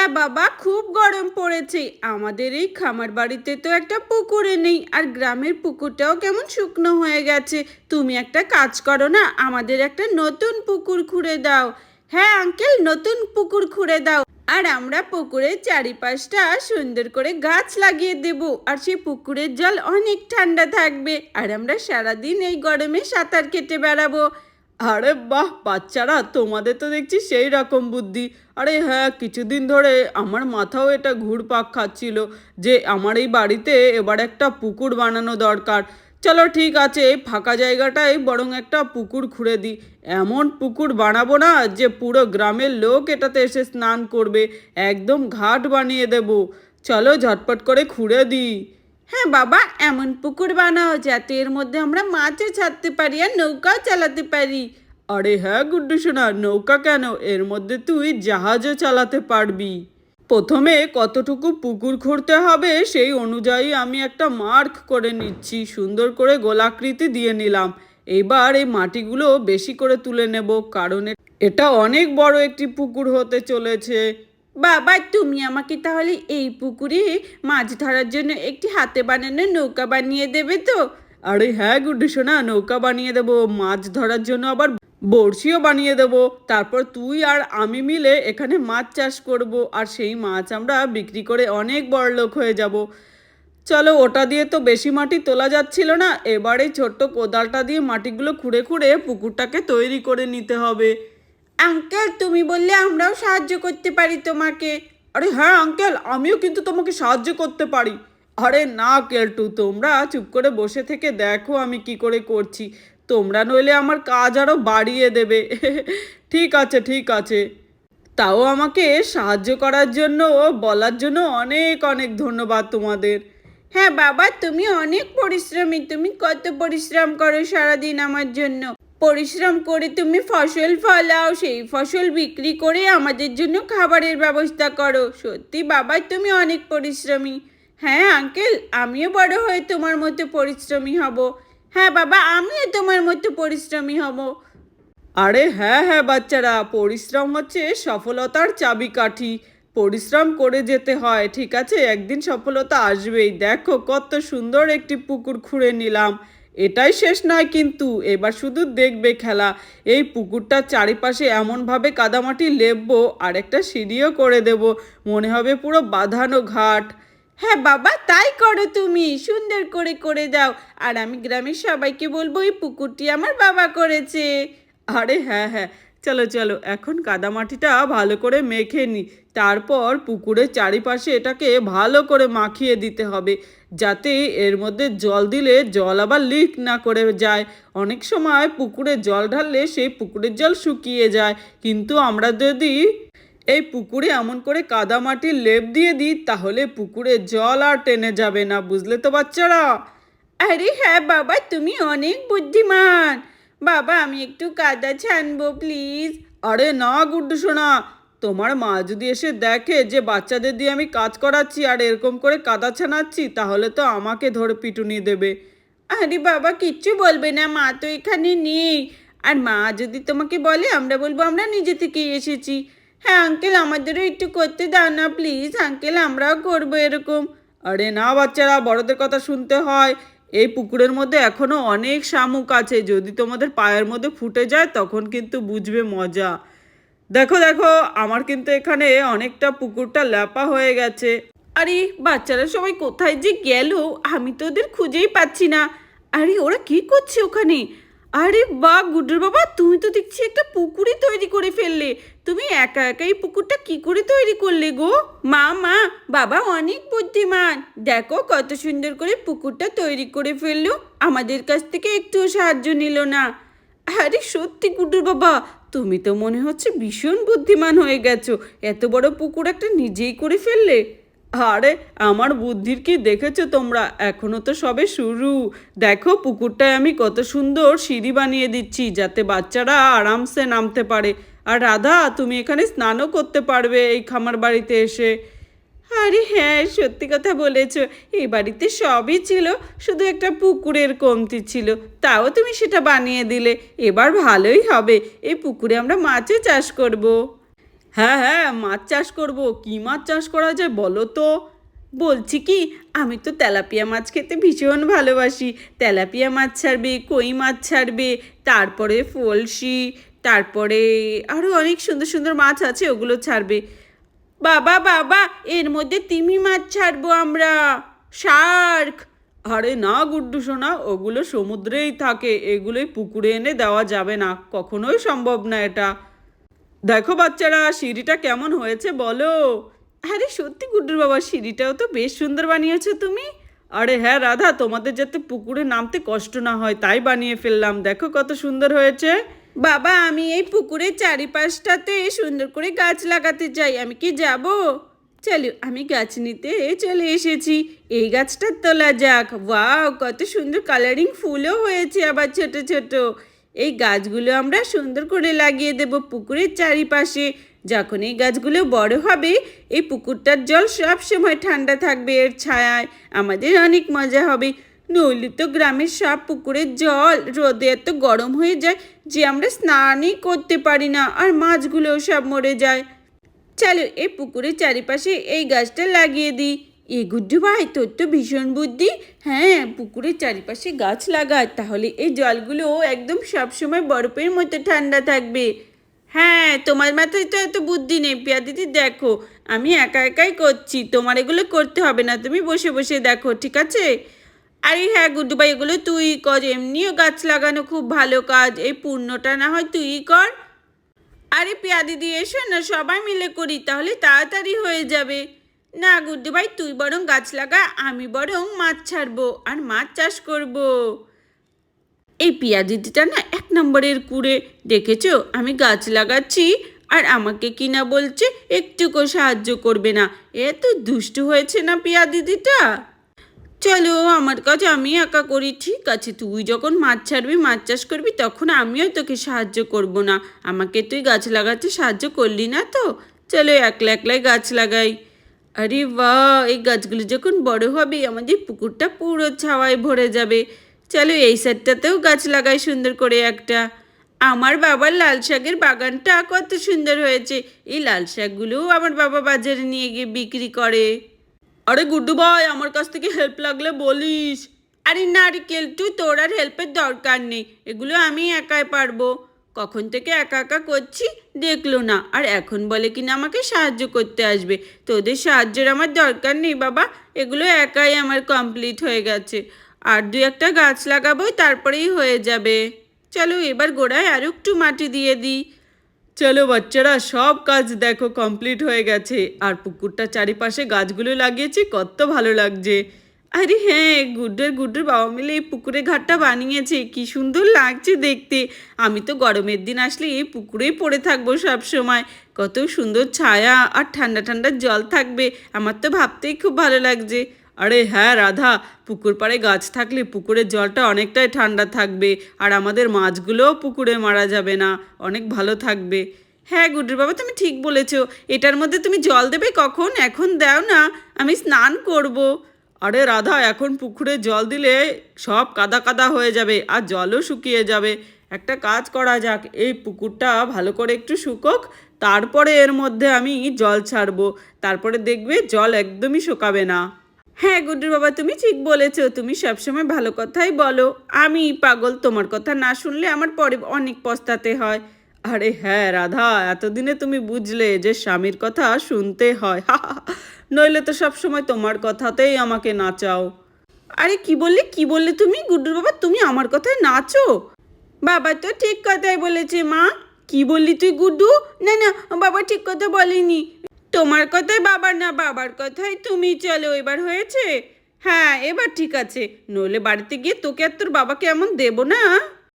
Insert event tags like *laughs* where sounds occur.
হ্যাঁ বাবা, খুব গরম পড়েছে। আমাদের এই খামার বাড়িতে তো একটা পুকুরে নেই, আর গ্রামের পুকুরটাও কেমন শুকনো হয়ে গেছে। তুমি একটা কাজ করো না, আমাদের একটা নতুন পুকুর খুঁড়ে দাও। হ্যাঁ আঙ্কেল, নতুন পুকুর খুঁড়ে দাও। আর আমরা পুকুরের চারিপাশটা সুন্দর করে গাছ লাগিয়ে দেব, আর সেই পুকুরের জল অনেক ঠান্ডা থাকবে। আর আমরা সারাদিন এই গরমে সাঁতার কেটে বেড়াবো। আরে বাহ, বাচ্চারা, তোমাদের তো দেখছি সেই রকম বুদ্ধি। আরে হ্যাঁ কিছুদিন ধরে আমার মাথাও এটা ঘুরপাক খাচ্ছিল যে আমার এই বাড়িতে এবার একটা পুকুর বানানো দরকার। চলো ঠিক আছে, এই ফাঁকা জায়গাটায় বরং একটা পুকুর খুঁড়ে দিই। এমন পুকুর বানাবো না যে পুরো গ্রামের লোক এটাতে এসে স্নান করবে। একদম ঘাট বানিয়ে দেব। চলো ঝটপট করে খুঁড়ে দিই। হ্যাঁ বাবা, এমন পুকুর বানাও যাতে এর মধ্যে আমরা মাছও ছাড়তে পারি আর নৌকাও চালাতে পারি। আরে হ্যাঁ গুড্ডু সোনা, নৌকা কেন? এর মধ্যে তুই জাহাজও চালাতে পারবি। প্রথমে কতটুকু পুকুর খুঁড়তে হবে সেই অনুযায়ী আমি একটা মার্ক করে নিচ্ছি, সুন্দর করে গোলাকৃতি দিয়ে নিলাম। এবার এই মাটিগুলো বেশি করে তুলে নেব, কারণ এটা অনেক বড় একটি পুকুর হতে চলেছে। বাবা, তুমি আমাকে তাহলে এই পুকুরে মাছ ধরার জন্য একটি হাতে বানানো নৌকা বানিয়ে দেবে তো? আরে হ্যাঁ গুড্ডু সোনা, নৌকা বানিয়ে দেবো, মাছ ধরার জন্য আবার বড়শিও বানিয়ে দেবো। তারপর তুই আর আমি মিলে এখানে মাছ চাষ করব আর সেই মাছ আমরা বিক্রি করে অনেক বড় লোক হয়ে যাব। চলো, ওটা দিয়ে তো বেশি মাটি তোলা যাচ্ছিল না। এবারে ছোট্ট কোদালটা দিয়ে মাটিগুলো খুঁড়ে খুঁড়ে পুকুরটাকে তৈরি করে নিতে হবে। আঙ্কেল, তুমি বললে আমরাও সাহায্য করতে পারি তোমাকে। আরে হ্যাঁ আঙ্কেল, আমিও কিন্তু তোমাকে সাহায্য করতে পারি। আরে না কেলটু, তোমরা চুপ করে বসে থেকে দেখো আমি কি করে করছি। তোমরা নইলে আমার কাজ আরও বাড়িয়ে দেবে। *laughs* ঠিক আছে ঠিক আছে। তাও আমাকে সাহায্য করার জন্য বলার জন্য অনেক অনেক ধন্যবাদ তোমাদের। হ্যাঁ বাবা, তুমি অনেক পরিশ্রমী, তুমি কত পরিশ্রম করো সারাদিন আমার জন্য। পরিশ্রম করে তুমি ফসল ফলাও, সেই ফসল বিক্রি করে আমাদের জন্য খাবারের ব্যবস্থা করো। সত্যি বাবা, তুমি অনেক পরিশ্রমী। হ্যাঁ আঙ্কেল, আমিও বড় হয়ে তোমার মতো পরিশ্রমী হব। হ্যাঁ বাবা, আমিও তোমার মতো পরিশ্রমী হব। আরে হ্যাঁ হ্যাঁ বাচ্চারা, পরিশ্রম হচ্ছে সফলতার চাবিকাঠি। পরিশ্রম করে যেতে হয়, ঠিক আছে? একদিন সফলতা আসবেই। দেখো কত সুন্দর একটি পুকুর খুঁড়ে নিলাম। এটাই শেষ নয় কিন্তু, এবার শুধু দেখবে খেলা। এই পুকুরটার চারিপাশে এমনভাবে কাদামাটি লেপবো আর একটা সিঁড়িও করে দেব। মনে হবে পুরো বাঁধানো ঘাট। হ্যাঁ বাবা, তাই করো তুমি। সুন্দর করে করে দাও। আর আমি গ্রামের সবাইকে বলব, এই পুকুরটি আমার বাবা করেছে। আরে হ্যাঁ হ্যাঁ। চলো চলো, এখন কাদামাটিটা ভালো করে মেখে নিই তারপর পুকুরের চারিপাশে এটাকে ভালো করে মাখিয়ে দিতে হবে, যাতে এর মধ্যে জল দিলে জল আবার লিক না করে যায়। অনেক সময় পুকুরে জল ঢাললে সেই পুকুরের জল শুকিয়ে যায়, কিন্তু আমরা যদি এই পুকুরে এমন করে কাদামাটির লেপ দিয়ে দিই, তাহলে পুকুরে জল আর টেনে যাবে না, বুঝলে তো বাচ্চারা? আরে হ্যাঁ বাবা, তুমি অনেক বুদ্ধিমান। বাবা, আমি একটু কাদা ছানবো প্লিজ আরে না, গুড্ডু সোনা। তোমার মা যদি এসে দেখে যে বাচ্চাদের দিয়ে আমি কাজ করাচ্ছি আর এরকম করে কাদা ছানাচ্ছি, তাহলে তো আমাকে ধরে পিটুনি দেবে। আরে বাবা, কিচ্ছু বলবে না, মা তো এখানে নেই। আর মা যদি তোমাকে বলে, আমরা বলব, আমরা নিজে থেকেই এসেছি। হ্যাঁ আঙ্কেল আমাদেরও একটু করতে দাও না প্লিজ আঙ্কেল আমরাও করব এরকম। আরে না, বাচ্চারা, বড়দের কথা শুনতে হয়। এই পুকুরের মধ্যে এখনও অনেক শামুক আছে। যদি তোমাদের পায়ের মধ্যে ফুটে যায়, তখন কিন্তু বুঝবে মজা। দেখো দেখো, আমার কিন্তু এখানে অনেকটা পুকুরটা ল্যাপা হয়ে গেছে। আরে, বাচ্চারা সবাই কোথায় যে গেল? আমি তো ওদের খুঁজেই পাচ্ছি না। আরে, ওরা কি করছে ওখানে? আরে বা গুড্ডুর বাবা, তুমি তো দেখছি একটা পুকুরই তৈরি করে ফেললে। তুমি একা একা এই পুকুরটা কি করে তৈরি করলে গো? মা মা, বাবা অনেক বুদ্ধিমান। দেখো কত সুন্দর করে পুকুরটা তৈরি করে ফেলল। আমাদের কাছ থেকে একটুও সাহায্য নিল না। আরে সত্যি গুড্ডুর বাবা, তুমি তো মনে হচ্ছে ভীষণ বুদ্ধিমান হয়ে গেছো। এত বড় পুকুর একটা নিজেই করে ফেললে। আরে, আমার বুদ্ধির কি দেখেছ তোমরা? এখনও তো সবে শুরু। দেখো, পুকুরটায় আমি কত সুন্দর সিঁড়ি বানিয়ে দিচ্ছি, যাতে বাচ্চারা আরামসে নামতে পারে। আর রাধা, তুমি এখানে স্নানও করতে পারবে এই খামার বাড়িতে এসে। আরে হ্যাঁ সত্যি কথা বলেছ। এই বাড়িতে সবই ছিল, শুধু একটা পুকুরের কমতি ছিল। তাও তুমি সেটা বানিয়ে দিলে। এবার ভালোই হবে। এই পুকুরে আমরা মাছও চাষ করব। হ্যাঁ হ্যাঁ মাছ চাষ করব। কি মাছ চাষ করা যায় বলো তো? বলছি কি, আমি তো তেলাপিয়া মাছ খেতে ভীষণ ভালোবাসি। তেলাপিয়া মাছ ছাড়বে, কই মাছ ছাড়বে, তারপরে ফলসি, তারপরে আরও অনেক সুন্দর সুন্দর মাছ আছে, ওগুলো ছাড়বে। বাবা বাবা, এর মধ্যে তিমি মাছ ছাড়বো আমরা। শার্ক! আরে না গুড্ডু সোনা, ওগুলো সমুদ্রেই থাকে, এগুলোই পুকুরে এনে দেওয়া যাবে না। কখনোই সম্ভব না এটা। দেখো বাচ্চারা, সিঁড়িটা কেমন হয়েছে বলো? আরে সত্যি গুড্ডুর বাবা, সিঁড়িটাও তো বেশ সুন্দর বানিয়েছো তুমি। আরে হ্যাঁ রাধা, তোমাদের যাতে পুকুরে নামতে কষ্ট না হয়, তাই বানিয়ে ফেললাম। দেখো কত সুন্দর হয়েছে। বাবা, আমি এই পুকুরের চারিপাশটাতে সুন্দর করে গাছ লাগাতে চাই। আমি কি যাব? চলো, আমি গাছ নিতে চলে এসেছি। এই গাছটা তোলা যাক। ওয়াও, কত সুন্দর কালারিং ফুলও হয়েছে আবার ছোট ছোট। এই গাছগুলো আমরা সুন্দর করে লাগিয়ে দেব পুকুরের চারিপাশে। যখন এই গাছগুলো বড় হবে, এই পুকুরটার জল সব সময় ঠান্ডা থাকবে, এর ছায়ায় আমাদের অনেক মজা হবে। নইলে তো গ্রামের সব পুকুরের জল রোদে এত গরম হয়ে যায় যে আমরা স্নানই করতে পারি না আর মাছগুলোও সব মরে যায়। চলো এই পুকুরের চারিপাশে এই গাছটা লাগিয়ে দিই। এ গুড্ডু ভাই তোর তো ভীষণ বুদ্ধি। হ্যাঁ পুকুরের চারিপাশে গাছ লাগা তাহলে এই জলগুলো একদম সবসময় বরফের মতো ঠান্ডা থাকবে। হ্যাঁ তোমার মাথায় তো এত বুদ্ধি নেই। পিয়া দিদি, দেখো, আমি একা একাই করছি। তোমার এগুলো করতে হবে না, তুমি বসে বসে দেখো, ঠিক আছে? আরে হ্যাঁ গুড্ডু ভাই, এগুলো তুই কর। এমনিও গাছ লাগানো খুব ভালো কাজ। এই পূর্ণটা না হয় তুই কর। আরে পিয়া দিদি, এসো না, সবাই মিলে করি, তাহলে তাড়াতাড়ি হয়ে যাবে। না গুড্ডু ভাই, তুই বরং গাছ লাগা, আমি বরং মাছ ছাড়বো আর মাছ চাষ করব। এই পিয়া দিদিটা না এক নম্বরের কুড়ে, দেখেছ? আমি গাছ লাগাচ্ছি আর আমাকে কি না বলছে একটুকু সাহায্য করবে না। এত দুষ্টু হয়েছে না পিয়া দিদিটা চলো আমার কাজ আমি একা করি, ঠিক আছে, তুই যখন মাছ ছাড়বি, মাছ চাষ করবি, তখন আমিও তোকে সাহায্য করব না। আমাকে তুই গাছ লাগাতে সাহায্য করলি না তো? চলো একলা একলাই গাছ লাগাই। আরে বাহ, এই গাছগুলো যখন বড় হবে, আমাদের পুকুরটা পুরো ছাওয়ায় ভরে যাবে। চলো এই সাইডটাতেও গাছ লাগাই সুন্দর করে একটা। আমার বাবার লাল শাকের বাগানটা কত সুন্দর হয়েছে। এই লাল শাকগুলোও আমার বাবা বাজারে নিয়ে গিয়ে বিক্রি করে। আরে গুড্ডু ভাই, আমার কাছ থেকে হেল্প লাগলে বলিস। আরে নারকেল, তুই তোর আর হেল্পের দরকার নেই। এগুলো আমি একাই পারব। কখন থেকে একা একা করছি দেখল না। আর এখন বলে কিনা আমাকে সাহায্য করতে আসবে। তোদের সাহায্যের আমার দরকার নেই বাবা, এগুলো একাই আমার কমপ্লিট হয়ে গেছে। আর দু একটা গাছ লাগাবো, তারপরেই হয়ে যাবে। চলো এবার গোড়ায় আর একটু মাটি দিয়ে দিই। চলো বাচ্চারা, সব কাজ দেখো কমপ্লিট হয়ে গেছে। আর পুকুরটা চারিপাশে গাছগুলো লাগিয়েছি, কত ভালো লাগছে। আরে হ্যাঁ গুড্ডুর গুড্ডুর বাবা মিলে এই পুকুরে ঘাটটা বানিয়েছে। কি সুন্দর লাগছে দেখতে। আমি তো গরমের দিন আসলে এই পুকুরেই পড়ে থাকব সব সময় কত সুন্দর ছায়া আর ঠান্ডা ঠান্ডা জল থাকবে। আমার তো ভাবতেই খুব ভালো লাগছে। আরে হ্যাঁ রাধা, পুকুর পাড়ে গাছ থাকলে পুকুরের জলটা অনেকটাই ঠান্ডা থাকবে। আর আমাদের মাছগুলোও পুকুরে মারা যাবে না। অনেক ভালো থাকবে। হ্যাঁ গুড্ডুর বাবা, তুমি ঠিক বলেছ। এটার মধ্যে তুমি জল দেবে কখন? এখন দাও না। আমি স্নান করব। আরে রাধা, এখন পুকুরে জল দিলে সব কাদা কাদা হয়ে যাবে আর জলও শুকিয়ে যাবে। একটা কাজ করা যাক, এই পুকুরটা ভালো করে একটু শুকোক, তারপরে এর মধ্যে আমি জল ছাড়বো। তারপরে দেখবে জল একদমই শুকাবে না। হ্যাঁ গুড্ডুর বাবা, তুমি ঠিক বলেছ, তুমি সবসময় ভালো কথাই বলো। আমি পাগল, তোমার কথা না শুনলে আমার পরে অনেক পস্তাতে হয়। আরে হ্যাঁ রাধা, এতদিনে তুমি বুঝলে যে স্বামীর কথা শুনতে হয়। *laughs* নইলে তো সব সময় তোমার কথাতেই আমাকে নাচাও। আরে কি বললে? কি বললে তুমি? গুড্ডুর বাবা, তুমি আমার কথায় নাচো? বাবা তো ঠিক কথাই বলেছে, মা। কি বললি তুই, গুড্ডু? না না, বাবা ঠিক কথা বলেনি। তোমার কথাই বাবার না, বাবার কথাই তুমি চলো, এবার হয়েছে? হ্যাঁ এবার ঠিক আছে। নইলে বাড়িতে গিয়ে তোকে আর তোর বাবাকে এমন দেবো না।